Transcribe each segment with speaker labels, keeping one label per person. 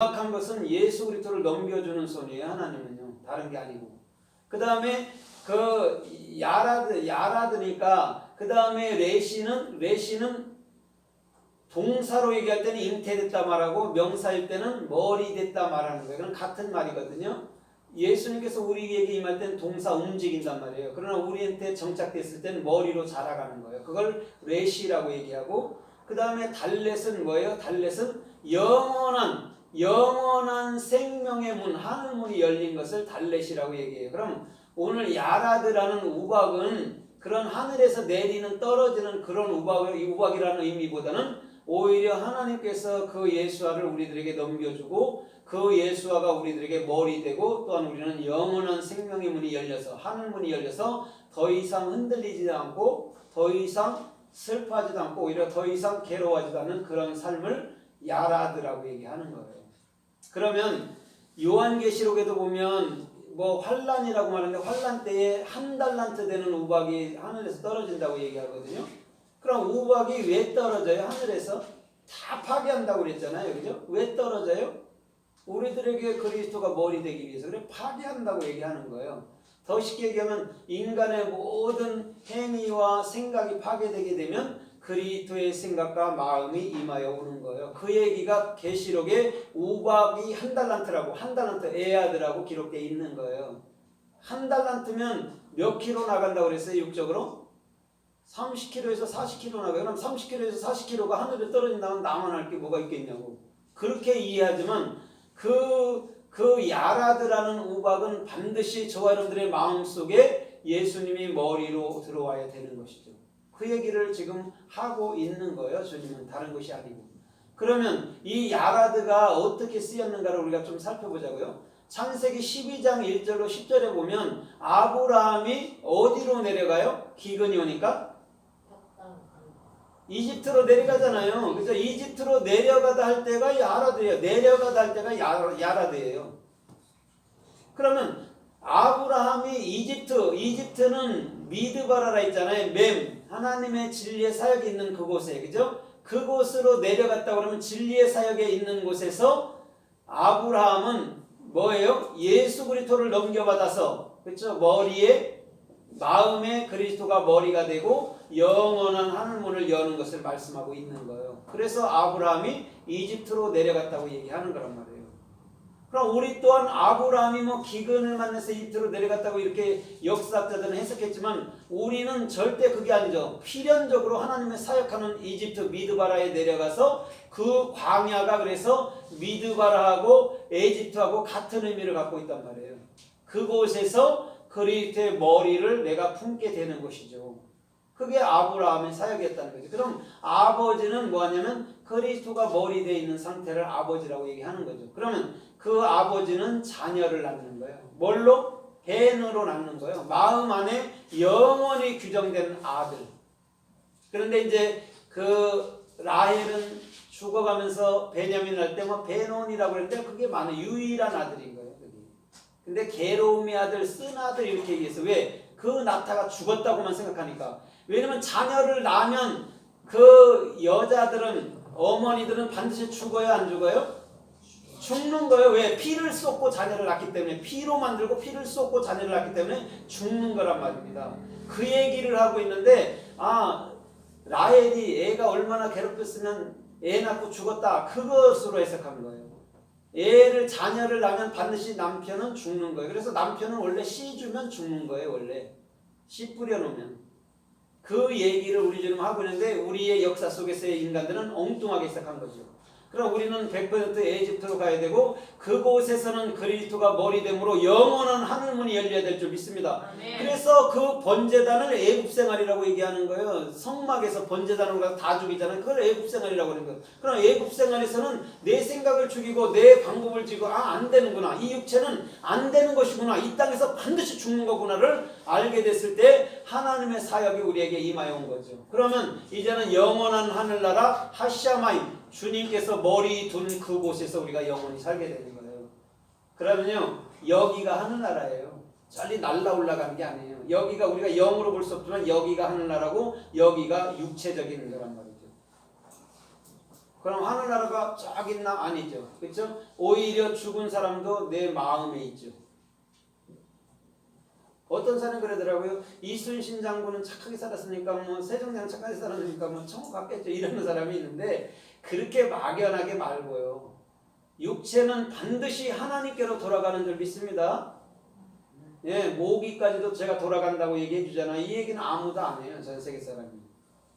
Speaker 1: 정확한 것은 예수 그리스도를 넘겨주는 손이에요. 하나님은요. 다른 게 아니고. 그 다음에 그 야라드 야라드니까 그 다음에 레시는 레시는 동사로 얘기할 때는 잉태됐다 말하고 명사일 때는 머리 됐다 말하는 거예요. 그건 같은 말이거든요. 예수님께서 우리에게 임할 때는 동사 움직인단 말이에요. 그러나 우리한테 정착됐을 때는 머리로 자라가는 거예요. 그걸 레시라고 얘기하고 그 다음에 달렛은 뭐예요? 달렛은 영원한 영원한 생명의 문 하늘 문이 열린 것을 달렛이라고 얘기해요. 그럼 오늘 야라드라는 우박은 그런 하늘에서 내리는 떨어지는 그런 우박을 이 우박이라는 의미보다는 오히려 하나님께서 그 예수아를 우리들에게 넘겨주고 그 예수아가 우리들에게 머리 되고 또한 우리는 영원한 생명의 문이 열려서 하늘 문이 열려서 더 이상 흔들리지 않고 더 이상 슬퍼하지도 않고 오히려 더 이상 괴로워하지도 않는 그런 삶을 야라드라고 얘기하는 거예요. 그러면 요한계시록에도 보면 뭐 환란이라고 말하는데 환란 때에 한 달란트 되는 우박이 하늘에서 떨어진다고 얘기하거든요. 그럼 우박이 왜 떨어져요? 하늘에서 다 파괴한다고 그랬잖아요. 그죠? 왜 떨어져요? 우리들에게 그리스도가 머리 되기 위해서 그래 파괴한다고 얘기하는 거예요. 더 쉽게 얘기하면 인간의 모든 행위와 생각이 파괴되게 되면 그리스도의 생각과 마음이 임하여 오는 거예요. 그 얘기가 계시록에 우박이 한 달란트라고 한 달란트 에아드라고 기록되어 있는 거예요. 한 달란트면 몇 킬로 나간다고 그랬어요? 육적으로? 30km에서 40km 나가요. 그럼 30km에서 40km가 하늘에 떨어진다면 나만 할 게 뭐가 있겠냐고. 그렇게 이해하지만 그, 그 야라드라는 우박은 반드시 저와 여러분들의 마음 속에 예수님이 머리로 들어와야 되는 것이죠. 그 얘기를 지금 하고 있는 거예요. 주님은 다른 것이 아니고. 그러면 이 야라드가 어떻게 쓰였는가를 우리가 좀 살펴보자고요. 창세기 12장 1절로 10절에 보면 아브라함이 어디로 내려가요? 기근이 오니까 이집트로 내려가잖아요. 그래서 이집트로 내려가다 할 때가 야라드예요. 내려가다 할 때가 야- 야라드예요. 그러면 아브라함이 이집트, 이집트는 미드바라라 있잖아요. 맴, 하나님의 진리의 사역이 있는 그곳에, 그죠? 그곳으로 내려갔다 그러면 진리의 사역에 있는 곳에서 아브라함은 뭐예요? 예수 그리스도를 넘겨받아서, 그렇죠? 머리에 마음에 그리스도가 머리가 되고 영원한 하늘문을 여는 것을 말씀하고 있는 거예요. 그래서 아브라함이 이집트로 내려갔다고 얘기하는 거란 말이에요. 그럼 우리 또한 아브라함이 뭐 기근을 만나서 이집트로 내려갔다고 이렇게 역사학자들은 해석했지만 우리는 절대 그게 아니죠. 필연적으로 하나님의 사역하는 이집트 미드바라에 내려가서 그 광야가 그래서 미드바라하고 에집트하고 같은 의미를 갖고 있단 말이에요. 그곳에서 그리스도의 머리를 내가 품게 되는 것이죠. 그게 아브라함의 사역이었다는 거죠. 그럼 아버지는 뭐하냐면 그리스도가 머리 되어 있는 상태를 아버지라고 얘기하는 거죠. 그러면 그 아버지는 자녀를 낳는 거예요. 뭘로? 벤으로 낳는 거예요. 마음 안에 영원히 규정된 아들. 그런데 이제 그 라헬은 죽어가면서 베냐민을 할 때뭐 베논이라고 그랬는데 그게 많은 유일한 아들인 거예요. 그게. 근데 게로움의 아들, 쓴 아들 이렇게 얘기해서 왜? 그 나타가 죽었다고만 생각하니까. 왜냐면 자녀를 낳으면 그 여자들은 어머니들은 반드시 죽어요, 안 죽어요? 죽는 거예요. 왜? 피를 쏟고 자녀를 낳기 때문에 피로 만들고 피를 쏟고 자녀를 낳기 때문에 죽는 거란 말입니다. 그 얘기를 하고 있는데 아 라헬이 애가 얼마나 괴롭혔으면 애 낳고 죽었다 그것으로 해석한 거예요. 애를 자녀를 낳으면 반드시 남편은 죽는 거예요. 그래서 남편은 원래 씨 주면 죽는 거예요. 원래 씨 뿌려 놓으면 그 얘기를 우리 지금 하고 있는데 우리의 역사 속에서의 인간들은 엉뚱하게 해석한 거죠. 그럼 우리는 100% 에집트로 가야 되고 그곳에서는 그리스도가 머리 되므로 영원한 하늘문이 열려야 될 줄 믿습니다. 그래서 그 번제단을 애굽 생활이라고 얘기하는 거예요. 성막에서 번제단으로 가서 다 죽이잖아요. 그걸 애굽 생활이라고 하는 거예요. 그럼 애굽 생활에서는 내 생각을 죽이고 내 방법을 지고 아 안 되는구나. 이 육체는 안 되는 것이구나. 이 땅에서 반드시 죽는 거구나를 알게 됐을 때 하나님의 사역이 우리에게 임하여 온 거죠. 그러면 이제는 영원한 하늘나라 하샤마임 주님께서 머리 둔 그곳에서 우리가 영원히 살게 되는 거예요. 그러면요 여기가 하늘나라예요. 빨리 날라 올라가는 게 아니에요. 여기가 우리가 영으로 볼 수 없지만 여기가 하늘나라고 여기가 육체적인 거란 말이죠. 그럼 하늘나라가 쫙 있나? 아니죠. 그렇죠? 오히려 죽은 사람도 내 마음에 있죠. 어떤 사람이 그러더라고요. 이순신 장군은 착하게 살았으니까 뭐 세종대왕 착하게 살았으니까 뭐 천국 갔겠죠. 이러는 사람이 있는데 그렇게 막연하게 말고요. 육체는 반드시 하나님께로 돌아가는 줄 믿습니다. 예, 모기까지도 제가 돌아간다고 얘기해 주잖아. 이 얘기는 아무도 안 해요. 전 세계 사람이.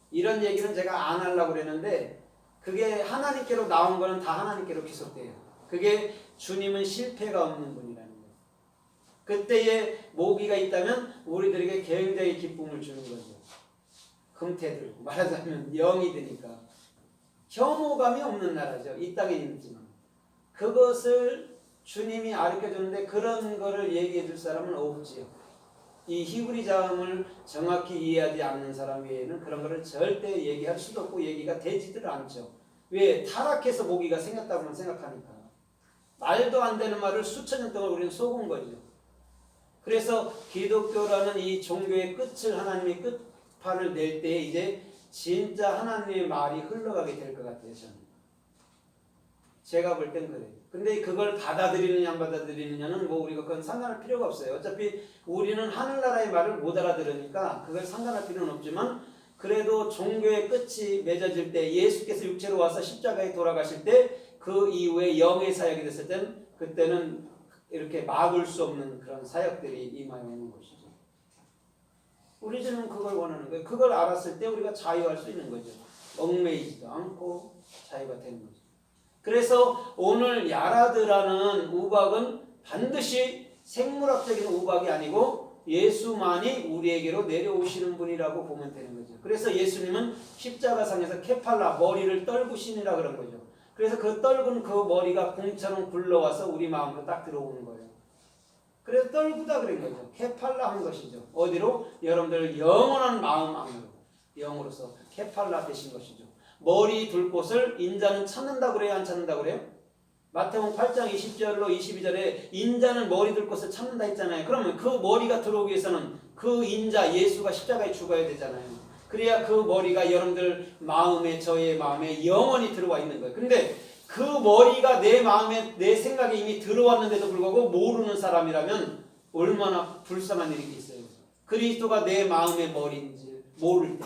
Speaker 1: 이런 얘기는 제가 안 하려고 그랬는데 그게 하나님께로 나온 거는 다 하나님께로 기속돼요. 그게 주님은 실패가 없는 분이라는. 그때에 모기가 있다면 우리들에게 굉장히 기쁨을 주는 거죠. 금태들 말하자면 영이 되니까 혐오감이 없는 나라죠. 이 땅에 있지만 그것을 주님이 가르쳐 주는데 그런 거를 얘기해 줄 사람은 없지요. 이 히브리 자음을 정확히 이해하지 않는 사람 외에는 그런 거를 절대 얘기할 수도 없고 얘기가 되지들 않죠. 왜? 타락해서 모기가 생겼다고만 생각하니까. 말도 안 되는 말을 수천 년 동안 우리는 속은 거죠. 그래서 기독교라는 이 종교의 끝을 하나님이 끝판을 낼 때 이제 진짜 하나님의 말이 흘러가게 될 것 같아요, 저는. 제가 볼 땐 그래요. 근데 그걸 받아들이느냐 안 받아들이느냐는 뭐 우리가 그건 상관할 필요가 없어요. 어차피 우리는 하늘나라의 말을 못 알아들으니까 그걸 상관할 필요는 없지만 그래도 종교의 끝이 맺어질 때 예수께서 육체로 와서 십자가에 돌아가실 때 그 이후에 영의 사역이 됐을 땐 그때는 이렇게 막을 수 없는 그런 사역들이 임하여 오는 것이죠. 우리 집은 그걸 원하는 거예요. 그걸 알았을 때 우리가 자유할 수 있는 거죠. 얽매이지도 않고 자유가 되는 거죠. 그래서 오늘 야라드라는 우박은 반드시 생물학적인 우박이 아니고 예수만이 우리에게로 내려오시는 분이라고 보면 되는 거죠. 그래서 예수님은 십자가상에서 케팔라 머리를 떨구시니라 그런 거죠. 그래서 그 떨군 그 머리가 공처럼 굴러와서 우리 마음으로 딱 들어오는 거예요. 그래서 떨구다 그런 거죠. 케팔라 한 것이죠. 어디로? 여러분들 영원한 마음 안으로 영으로서 케팔라 되신 것이죠. 머리 둘 곳을 인자는 찾는다 그래요? 안 찾는다 그래요? 마태복음 8장 20절로 22절에 인자는 머리 둘 곳을 찾는다 했잖아요. 그러면 그 머리가 들어오기 위해서는 그 인자 예수가 십자가에 죽어야 되잖아요. 그래야 그 머리가 여러분들 마음에 저의 마음에 영원히 들어와 있는 거예요. 근데 그 머리가 내 마음에 내 생각에 이미 들어왔는데도 불구하고 모르는 사람이라면 얼마나 불쌍한 일이 있어요. 그리스도가 내 마음의 머리인지 모를 때.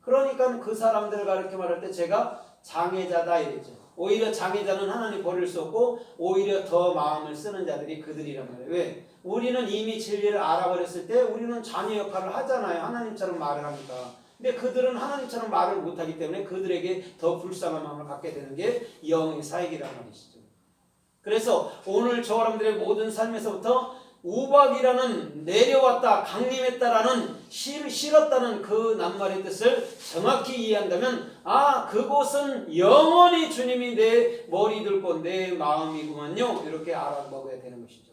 Speaker 1: 그러니까 그 사람들을 가르쳐 말할 때 제가 장애자다 이랬죠. 오히려 장애자는 하나님 버릴 수 없고 오히려 더 마음을 쓰는 자들이 그들이란 말이에요. 왜? 우리는 이미 진리를 알아버렸을 때 우리는 자녀 역할을 하잖아요. 하나님처럼 말을 하니까. 근데 그들은 하나님처럼 말을 못하기 때문에 그들에게 더 불쌍한 마음을 갖게 되는 게 영의 사역이란 말이시죠. 그래서 오늘 저 사람들의 모든 삶에서부터 우박이라는 내려왔다 강림했다라는 실, 실었다는 그 낱말의 뜻을 정확히 이해한다면 아 그곳은 영원히 주님이 내 머리 들고 내 마음이구만요 이렇게 알아먹어야 되는 것이죠.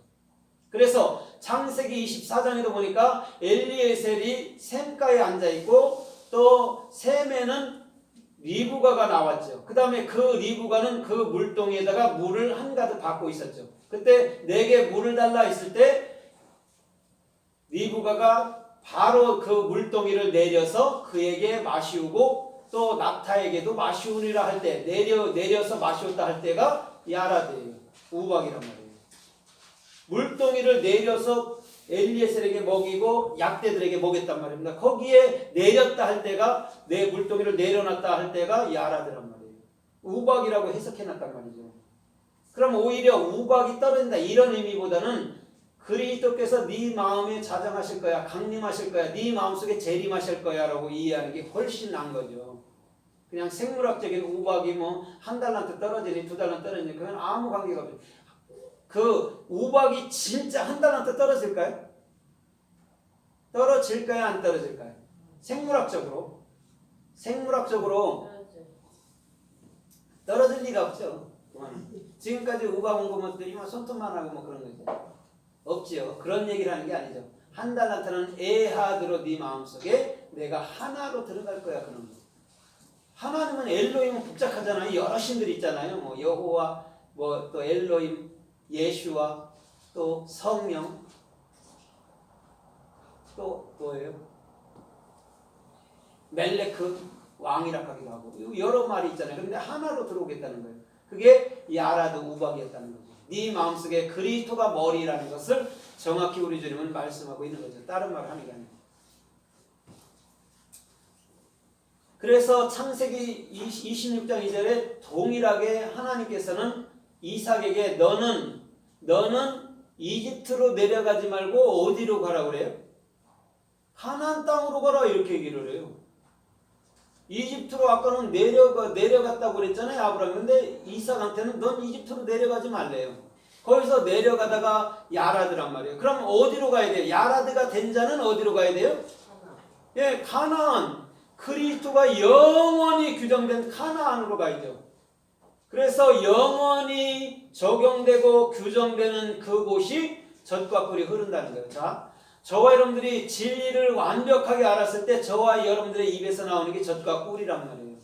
Speaker 1: 그래서 창세기 24장에도 보니까 엘리에셀이 샘가에 앉아 있고 또 샘에는 리브가가 나왔죠. 그 다음에 그 리브가는 그 물동에다가 물을 한가득 받고 있었죠. 그때 내게 물을 달라 했을 때 리브가가 바로 그 물동이를 내려서 그에게 마시우고 또 낙타에게도 마시우리라 할 때 내려 내려서 마시웠다 할 때가 야라드예요. 우박이란 말이에요. 물동이를 내려서 엘리에셀에게 먹이고 약대들에게 먹였단 말입니다. 거기에 내렸다 할 때가 내 물동이를 내려놨다 할 때가 야라드란 말이에요. 우박이라고 해석해놨단 말이죠. 그럼 오히려 우박이 떨어진다 이런 의미보다는 그리스도께서 네 마음에 자정하실 거야, 강림하실 거야, 네 마음속에 재림하실 거야라고 이해하는 게 훨씬 나은 거죠. 그냥 생물학적인 우박이 뭐 한 달란트 떨어지니 두 달란트 떨어지니 그건 아무 관계가 없죠. 그 우박이 진짜 한 달란트 떨어질까요? 떨어질까요? 안 떨어질까요? 생물학적으로 생물학적으로 떨어질 리가 없죠. 지금까지 우박 온 거면 이만 손톱만 하고 뭐 그런 거죠. 없지요. 그런 얘기를 하는 게 아니죠. 한 달란트는 에하드로 네 마음속에 내가 하나로 들어갈 거야 그런 거. 하나님은 엘로힘은 복잡하잖아요. 여러 신들이 있잖아요. 뭐 여호와, 뭐 또 엘로힘, 예슈와 또 성령, 또 뭐예요? 멜레크, 왕이라 하기도 하고 여러 말이 있잖아요. 근데 하나로 들어오겠다는 거예요. 그게 이 아라드 우박이었다는 거죠. 네 마음속에 그리스도가 머리라는 것을 정확히 우리 주님은 말씀하고 있는 거죠. 다른 말 하는 게 아니고. 그래서 창세기 26장 2절에 동일하게 하나님께서는 이삭에게 너는 너는 이집트로 내려가지 말고 어디로 가라 그래요? 가나안 땅으로 가라 이렇게 얘기를 해요. 이집트로 아까는 내려가 내려갔다고 그랬잖아요 아브라함. 근데 이삭한테는 넌 이집트로 내려가지 말래요. 거기서 내려가다가 야라드란 말이에요. 그럼 어디로 가야 돼요? 야라드가 된 자는 어디로 가야 돼요? 예, 가나안. 그리스도가 영원히 규정된 가나안으로 가야죠. 그래서 영원히 적용되고 규정되는 그곳이 젖과 꿀이 흐른다는 거예요. 자, 저와 여러분들이 진리를 완벽하게 알았을 때 저와 여러분들의 입에서 나오는 게 젖과 꿀이란 말이에요.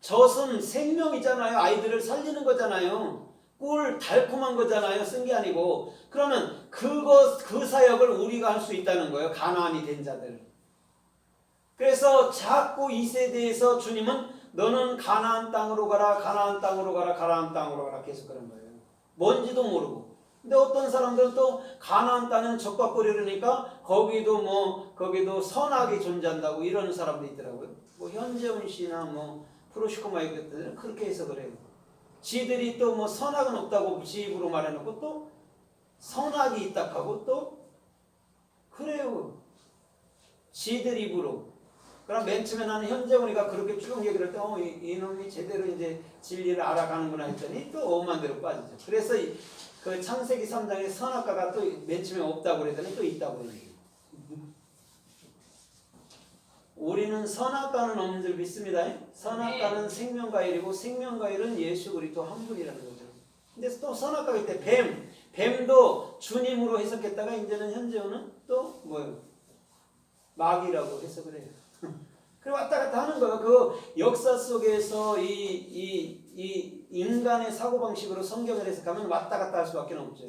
Speaker 1: 젖은 생명이잖아요. 아이들을 살리는 거잖아요. 꿀 달콤한 거잖아요. 쓴 게 아니고 그러면 그것 그 사역을 우리가 할 수 있다는 거예요. 가나안이 된 자들. 그래서 자꾸 이 세대에서 주님은 너는 가나안 땅으로 가라, 가나안 땅으로 가라, 가나안 땅으로 가라 계속 그런 거예요. 뭔지도 모르고. 근데 어떤 사람들은 또 가나안 땅은 적과 꿀이러니까 거기도 뭐 거기도 선악이 존재한다고 이러는 사람도 있더라고요. 뭐 현재훈 씨나 뭐 프로시코 마 이것들은 그렇게 해서 그래요. 지들이 또 뭐 선악은 없다고 지 입으로 말해놓고 또 선악이 있다 하고 또 그래요. 지들 입으로. 그럼 맨 처음에 나는 현재훈이가 그렇게 쭉 얘기를 했더니 어, 이, 이놈이 제대로 이제 진리를 알아가는구나 했더니 또 엄한 대로 빠지죠. 그래서 이, 그 창세기 3장에 선악과가 또 맨 처음에 없다고 그랬더니 또 있다고 그래요. 우리는 선악과는 없는 줄 믿습니다. 선악과는 생명과일이고 생명과일은 예수 그리스도 한 분이라는 거죠. 근데 또 선악과일 때 뱀, 뱀도 주님으로 해석했다가 이제는 현재는 또 뭐요? 마귀라고 해석을 해요. 그래 왔다 갔다 하는 거예요. 그 역사 속에서 이, 이, 이 인간의 사고방식으로 성경을 해석하면 왔다 갔다 할 수밖에 없죠.